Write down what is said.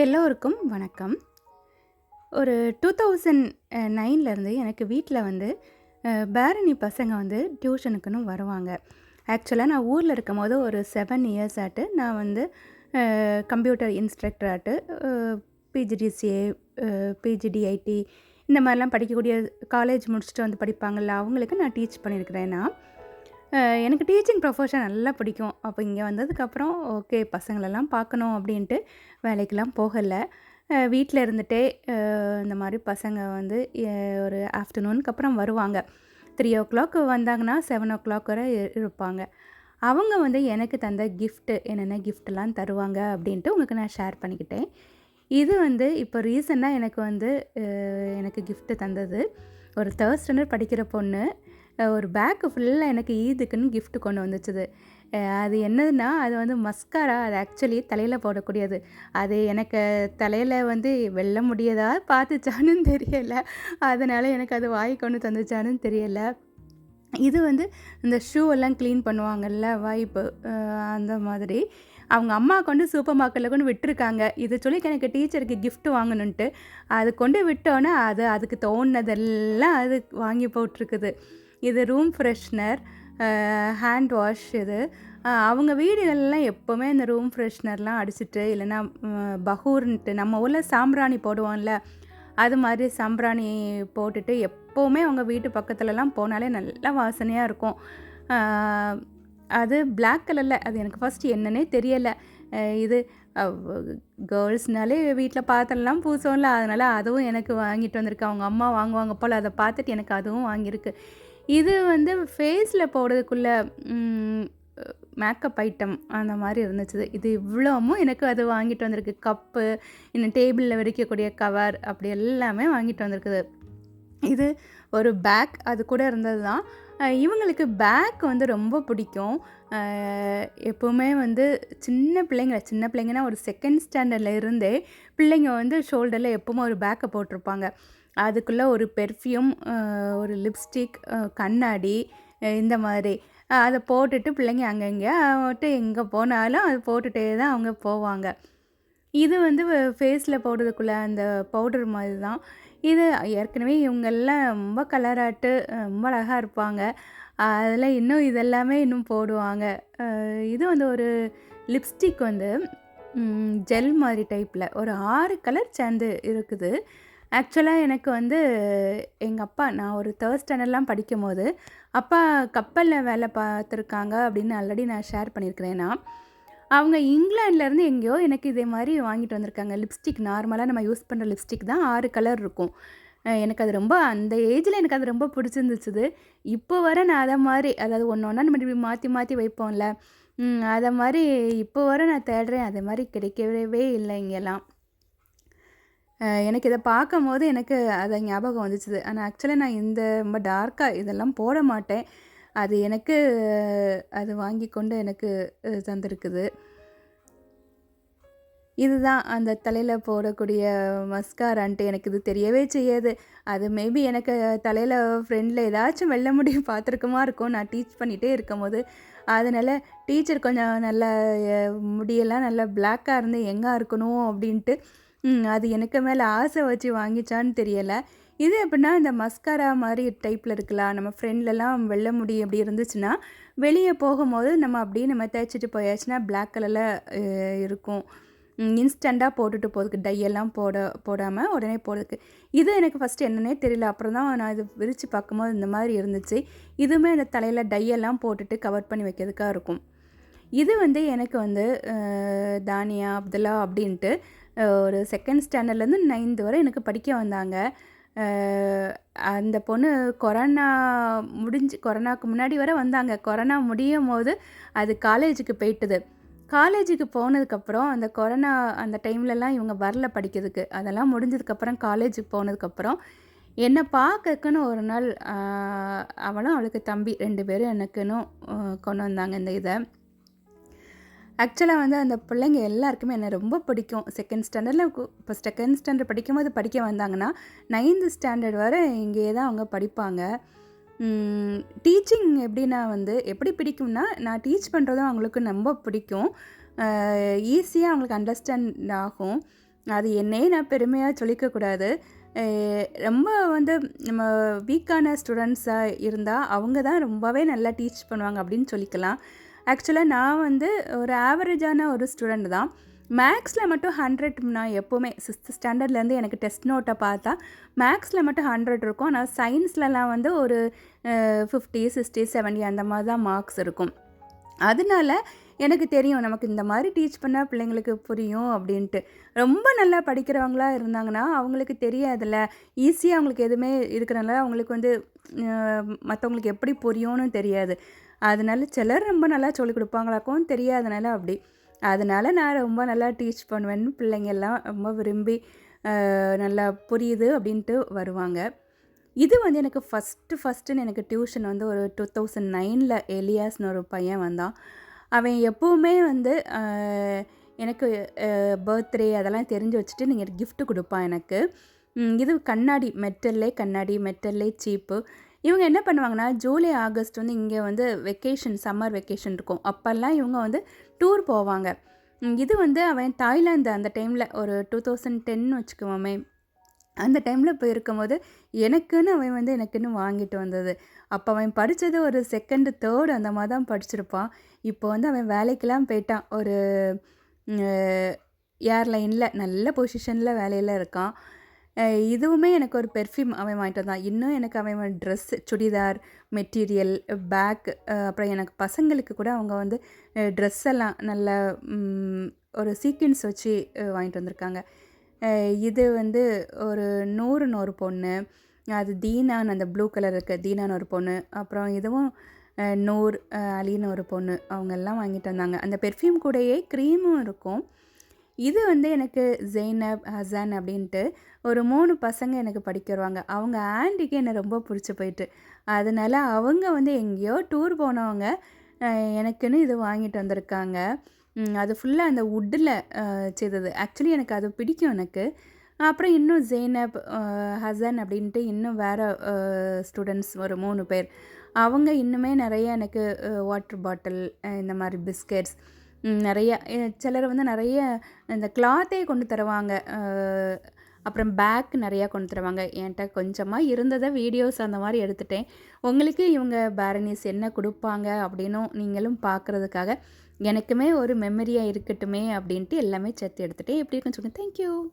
எல்லோருக்கும் வணக்கம். ஒரு டூ தௌசண்ட் நைன்லேருந்து எனக்கு வீட்டில் வந்து பேரணி பசங்க வந்து டியூஷனுக்குன்னு வருவாங்க. ஆக்சுவலாக நான் ஊரில் இருக்கும் போது ஒரு செவன் இயர்ஸ் ஆட்டு நான் வந்து கம்ப்யூட்டர் இன்ஸ்ட்ரக்டர் ஆட்டு பிஜிடிசிஏ பிஜிடிஐடி இந்த மாதிரிலாம் படிக்கக்கூடிய காலேஜ் முடிச்சுட்டு வந்து படிப்பாங்கள்ல அவங்களுக்கு நான் டீச் பண்ணியிருக்கிறேன்னா நான். எனக்கு டீச்சிங் ப்ரொஃபஷன் நல்லா பிடிக்கும். அப்போ இங்கே வந்ததுக்கப்புறம் ஓகே பசங்களெல்லாம் பார்க்கணும் அப்படின்ட்டு வேலைக்கெல்லாம் போகலை. வீட்டில் இருந்துகிட்டே இந்த மாதிரி பசங்க வந்து ஒரு ஆஃப்டர்நூனுக்கு அப்புறம் வருவாங்க. த்ரீ ஓ கிளாக் வந்தாங்கன்னா செவன் ஓ கிளாக் வரை இருப்பாங்க. அவங்க வந்து எனக்கு தந்த கிஃப்ட்டு என்னென்ன gift-எல்லாம் தருவாங்க அப்படின்ட்டு உங்களுக்கு நான் ஷேர் பண்ணிக்கிட்டேன். இது வந்து இப்போ ரீசெண்டாக எனக்கு வந்து எனக்கு கிஃப்ட்டு தந்தது. ஒரு தேர்ட் ஸ்டாண்டர்ட் படிக்கிற பொண்ணு. ஒரு பேக்கு ஃபுல்லாக எனக்கு ஈதுக்குன்னு கிஃப்ட் கொண்டு வந்துச்சுது. அது என்னதுன்னா அது வந்து மஸ்காரா அது ஆக்சுவலி தலையில் போடக்கூடியது. அது எனக்கு தலையில் வந்து வெல்ல முடியதா பார்த்துச்சான்னு தெரியலை. அதனால் எனக்கு அது வாய் கொண்டு தந்துச்சான்னு தெரியலை. இது வந்து இந்த ஷூ எல்லாம் க்ளீன் பண்ணுவாங்கல்ல வாய்ப்பு அந்த மாதிரி. அவங்க அம்மா கொண்டு சூப்பர் மார்க்கெட்டில் கொண்டு விட்டுருக்காங்க. இதை சொல்லி எனக்கு டீச்சருக்கு கிஃப்ட் வாங்கணுன்ட்டு. அது கொண்டு விட்டோன்னே அது அதுக்கு தோணுனதெல்லாம் அது வாங்கி போட்டிருக்குது. இது ரூம் ஃப்ரெஷ்னர் ஹேண்ட் வாஷ் இது. அவங்க வீடுகள்லாம் எப்போவுமே இந்த ரூம் ஃப்ரெஷ்னர்லாம் அடிச்சிட்டு இல்லைன்னா பஹூர்ன்ட்டு பகூர்ன்ட்டு நம்ம ஊரில் சாம்பிராணி போடுவோம்ல அது மாதிரி சாம்பிராணி போட்டுட்டு எப்போவுமே அவங்க வீட்டு பக்கத்துலலாம் போனாலே நல்லா வாசனையாக இருக்கும். அது பிளாக் கலரில் அது எனக்கு ஃபஸ்ட்டு என்னன்னே தெரியலை. இது கேர்ள்ஸ்னாலே வீட்டில் பாத்திரம்லாம் பூசோம்ல அதனால் அதுவும் எனக்கு வாங்கிட்டு வந்திருக்கு. அவங்க அம்மா வாங்குவாங்க போல் அதை பார்த்துட்டு எனக்கு அதுவும் வாங்கியிருக்கு. இது வந்து ஃபேஸில் போடுறதுக்குள்ள மேக்கப் ஐட்டம் அந்த மாதிரி இருந்துச்சு. இது இவ்வளோமும் எனக்கு அது வாங்கிட்டு வந்திருக்கு. கப்பு இன்னும் டேபிளில் விரிக்கக்கூடிய கவர் அப்படி எல்லாமே வாங்கிட்டு வந்திருக்குது. இது ஒரு பேக் அது கூட இருந்தது தான் இவங்களுக்கு பேக் வந்து ரொம்ப பிடிக்கும். எப்போவுமே வந்து சின்ன பிள்ளைங்க சின்ன பிள்ளைங்கன்னா ஒரு செகண்ட் ஸ்டாண்டர்டில் இருந்தே பிள்ளைங்க வந்து ஷோல்டரில் எப்போவுமே ஒரு பேக்கை போட்டிருப்பாங்க. அதுக்குள்ளே ஒரு பெர்ஃப்யூம் ஒரு லிப்ஸ்டிக் கண்ணாடி இந்த மாதிரி. அதை போட்டுட்டு பிள்ளைங்க அங்கங்கே வந்துட்டு எங்கே போனாலும் அது போட்டுகிட்டே தான் அவங்க போவாங்க. இது வந்து ஃபேஸில் போடுறதுக்குள்ள அந்த பவுடர் மாதிரி தான் இது ஏற்கனவே இவங்கெல்லாம் ரொம்ப கலராட்டு ரொம்ப அழகாக இருப்பாங்க. அதில் இன்னும் இதெல்லாமே இன்னும் போடுவாங்க. இது வந்து ஒரு லிப்ஸ்டிக் வந்து ஜெல் மாதிரி டைப்பில் ஒரு ஆறு கலர் சேர்ந்து இருக்குது. ஆக்சுவலாக எனக்கு வந்து எங்கள் அப்பா நான் ஒரு தேர்ட் ஸ்டாண்டர்ட்லாம் படிக்கும் போது அப்பா கப்பலில் வேலை பார்த்துருக்காங்க அப்படின்னு ஆல்ரெடி நான் ஷேர் பண்ணியிருக்கிறேன் நான் அவங்க இங்கிலாண்ட்லேருந்து எங்கேயோ எனக்கு இதே மாதிரி வாங்கிட்டு வந்திருக்காங்க. லிப்ஸ்டிக் நார்மலாக நம்ம யூஸ் பண்ணுற லிப்ஸ்டிக் தான் ஆறு கலர் இருக்கும். எனக்கு அது ரொம்ப அந்த ஏஜில் எனக்கு அது ரொம்ப பிடிச்சிருந்துச்சுது இப்போ வர நான் அதை மாதிரி அதாவது ஒன்று ஒன்றா நம்ம இப்படி மாற்றி மாற்றி வைப்போம்ல. அதை மாதிரி இப்போ வர நான் தேடுறேன். அதே மாதிரி கிடைக்கவே இல்லை இங்கெல்லாம். எனக்கு இதை பார்க்கும் போது எனக்கு அதை ஞாபகம் வந்துச்சுது. ஆனால் ஆக்சுவலாக நான் இந்த ரொம்ப டார்க்காக இதெல்லாம் போட மாட்டேன். அது எனக்கு அது வாங்கி கொண்டு எனக்கு தந்திருக்குது. இதுதான் அந்த தலையில் போடக்கூடிய மஸ்காரான்ட்டு எனக்கு இது தெரியவே செய்யாது. அது மேபி எனக்கு தலையில் ஃப்ரெண்டில் ஏதாச்சும் வெள்ள முடியும் பார்த்துருக்குமா இருக்கும். நான் டீச் பண்ணிகிட்டே இருக்கும் போது அதனால் டீச்சர் கொஞ்சம் நல்ல முடியெல்லாம் நல்லா பிளாக்காக இருந்து எங்கே இருக்கணும் அப்படின்ட்டு அது எனக்கு மேலே ஆசை வச்சு வாங்கிச்சான்னு தெரியலை. இது எப்படின்னா இந்த மஸ்காரா மாதிரி டைப்பில் இருக்கலாம். நம்ம ஃப்ரெண்ட்லலாம் வெள்ளை முடி அப்படி இருந்துச்சுன்னா வெளியே போகும்போது நம்ம அப்படியே நம்ம தேய்ச்சிட்டு போயாச்சுன்னா பிளாக் கலரில் இருக்கும். இன்ஸ்டண்ட்டாக போட்டுட்டு போகிறதுக்கு டையெல்லாம் போட போடாமல் உடனே போகிறதுக்கு இது எனக்கு ஃபஸ்ட்டு என்னன்னே தெரியல. அப்புறம் தான் நான் இது விரித்து பார்க்கும்போது இந்த மாதிரி இருந்துச்சு. இதுவுமே அந்த தலையில் டையெல்லாம் போட்டுட்டு கவர் பண்ணி வைக்கிறதுக்காக இருக்கும். இது வந்து எனக்கு வந்து தானியா அப்துல்லா அப்படின்ட்டு ஒரு செகண்ட் ஸ்டாண்டர்ட்லேருந்து நைன்த் வரை எனக்கு படிக்க வந்தாங்க. அந்த பொண்ணு கொரோனா முடிஞ்சு கொரோனாக்கு முன்னாடி வரை வந்தாங்க. கொரோனா முடியும் போது அது காலேஜுக்கு போயிட்டுது. காலேஜுக்கு போனதுக்கப்புறம் அந்த கொரோனா அந்த டைம்லலாம் இவங்க வரல படிக்கிறதுக்கு. அதெல்லாம் முடிஞ்சதுக்கப்புறம் காலேஜுக்கு போனதுக்கப்புறம் என்னை பார்க்கறக்குன்னு ஒரு நாள் அவளும் அவளுக்கு தம்பி ரெண்டு பேரும் எனக்குன்னு கொண்டு வந்தாங்க இந்த இதை. ஆக்சுவலாக வந்து அந்த பிள்ளைங்க எல்லாருக்குமே என்னை ரொம்ப பிடிக்கும். செகண்ட் ஸ்டாண்டர்டில் இப்போ செகண்ட் ஸ்டாண்டர்ட் படிக்கும்போது படிக்க வந்தாங்கன்னா நைன்த்து ஸ்டாண்டர்ட் வரை இங்கேயே தான் அவங்க படிப்பாங்க. டீச்சிங் எப்படின்னா வந்து எப்படி பிடிக்கும்னா நான் டீச் பண்ணுறதும் அவங்களுக்கு ரொம்ப பிடிக்கும். ஈஸியாக அவங்களுக்கு அண்டர்ஸ்டாண்ட் ஆகும். அது என்னையே நான் பெருமையாக சொல்லிக்கக்கூடாது ரொம்ப வந்து நம்ம வீக்கான ஸ்டூடெண்ட்ஸாக இருந்தால் அவங்க தான் ரொம்பவே நல்லா டீச் பண்ணுவாங்க அப்படின்னு சொல்லிக்கலாம். ஆக்சுவலாக நான் வந்து ஒரு ஆவரேஜான ஒரு ஸ்டூடெண்ட் தான். மேக்ஸில் மட்டும் ஹண்ட்ரட் நான் எப்போவுமே சிக்ஸ்த் ஸ்டாண்டர்ட்லேருந்து எனக்கு டெஸ்ட் நோட்டை பார்த்தா மேக்ஸில் மட்டும் ஹண்ட்ரட் இருக்கும். ஆனால் சயின்ஸ்லலாம் வந்து ஒரு ஃபிஃப்டி சிக்ஸ்டி செவன்டி அந்த மாதிரி தான் மார்க்ஸ் இருக்கும். அதனால எனக்கு தெரியும் நமக்கு இந்த மாதிரி டீச் பண்ணால் பிள்ளைங்களுக்கு புரியும் அப்படின்ட்டு. ரொம்ப நல்லா படிக்கிறவங்களா இருந்தாங்கன்னா அவங்களுக்கு தெரியாதுல்ல. ஈஸியாக அவங்களுக்கு எதுவுமே இருக்கிறனால அவங்களுக்கு வந்து மற்றவங்களுக்கு எப்படி புரியும்னு தெரியாது. அதனால சிலர் ரொம்ப நல்லா சொல்லிக் கொடுப்பாங்களாக்கும் தெரியாதனால அப்படி. அதனால நான் ரொம்ப நல்லா டீச் பண்ணுவேன்னு பிள்ளைங்க எல்லாம் ரொம்ப விரும்பி நல்லா புரியுது அப்படின்ட்டு வருவாங்க. இது வந்து எனக்கு ஃபஸ்ட்டு ஃபஸ்ட்டுன்னு எனக்கு டியூஷன் வந்து ஒரு டூ தௌசண்ட் நைனில் எலியாஸ்னு ஒரு பையன் வந்தான். அவன் எப்போவுமே வந்து எனக்கு பர்த்டே அதெல்லாம் தெரிஞ்சு வச்சுட்டு நீங்கள் கிஃப்ட்டு கொடுப்பான் எனக்கு. இது கண்ணாடி மெட்டல்லே கண்ணாடி மெட்டல்லே சீப்பு இவங்க என்ன பண்ணுவாங்கன்னா ஜூலை ஆகஸ்ட் வந்து இங்கே வந்து வெக்கேஷன் சம்மர் வெக்கேஷன் இருக்கும். அப்போல்லாம் இவங்க வந்து டூர் போவாங்க. இது வந்து அவன் தாய்லாந்து அந்த டைமில் ஒரு டூ தௌசண்ட் டென் வச்சுக்குவோமே அந்த டைமில் போயிருக்கும்போது எனக்குன்னு அவன் வந்து எனக்குன்னு வாங்கிட்டு வந்தது. அப்போ அவன் படித்தது ஒரு செகண்டு தேர்டு அந்த மாதிரி தான் படிச்சிருப்பான். இப்போ வந்து அவன் வேலைக்கெல்லாம் போயிட்டான். ஒரு ஏர்லைனில் நல்ல பொசிஷனில் வேலையில் இருக்கான். இதுவுமே எனக்கு ஒரு பெர்ஃப்யூம் அவன் வாங்கிட்டு வந்தான். இன்னும் எனக்கு அவன் ட்ரெஸ் சுடிதார் மெட்டீரியல் பேக் அப்புறம் எனக்கு பசங்களுக்கு கூட அவங்க வந்து ட்ரெஸ் எல்லாம் நல்ல ஒரு சீக்வன்ஸ் வச்சு வாங்கிட்டு வந்திருக்காங்க. இது வந்து ஒரு நூறுன்னு ஒரு பொண்ணு. அது தீனான்னு அந்த ப்ளூ கலர் இருக்க தீனான்னு ஒரு பொண்ணு. அப்புறம் இதுவும் நூர் அலின்னு ஒரு பொண்ணு. அவங்க எல்லாம் வாங்கிட்டு வந்தாங்க. அந்த பெர்ஃப்யூம் கூடயே க்ரீமும் இருக்கும். இது வந்து எனக்கு ஜெய்னப் ஹசன் அப்படின்ட்டு ஒரு மூணு பசங்க எனக்கு படிக்க வருவாங்க. அவங்க ஆண்டிக்கு என்னை ரொம்ப பிடிச்சி போயிட்டு. அதனால அவங்க வந்து எங்கேயோ டூர் போனவங்க எனக்குன்னு இது வாங்கிட்டு வந்திருக்காங்க. அது ஃபுல்லாக அந்த வுட்டில் செய்தது. ஆக்சுவலி எனக்கு அது பிடிக்கும் எனக்கு. அப்புறம் இன்னும் ஜெய்னப் ஹசன் அப்படின்ட்டு இன்னும் வேறு ஸ்டூடெண்ட்ஸ் ஒரு மூணு பேர். அவங்க இன்னுமே நிறைய எனக்கு வாட்டர் பாட்டில் இந்த மாதிரி பிஸ்கெட்ஸ் நிறைய சிலர் வந்து நிறைய இந்த கிளாத்தே கொண்டு தருவாங்க. அப்புறம் பேக் நிறையா கொண்டு தருவாங்க. என்கிட்ட கொஞ்சமாக இருந்ததை வீடியோஸ் அந்த மாதிரி எடுத்துட்டேன். உங்களுக்கு இவங்க பேரனிஸ் என்ன கொடுப்பாங்க அப்படின்னும் நீங்களும் பார்க்குறதுக்காக எனக்குமே ஒரு மெமரியாக இருக்கட்டுமே அப்படின்ட்டு எல்லாமே சேர்த்து எடுத்துகிட்டு எப்படி இருக்குன்னு சொல்லுங்கள் தேங்க்யூ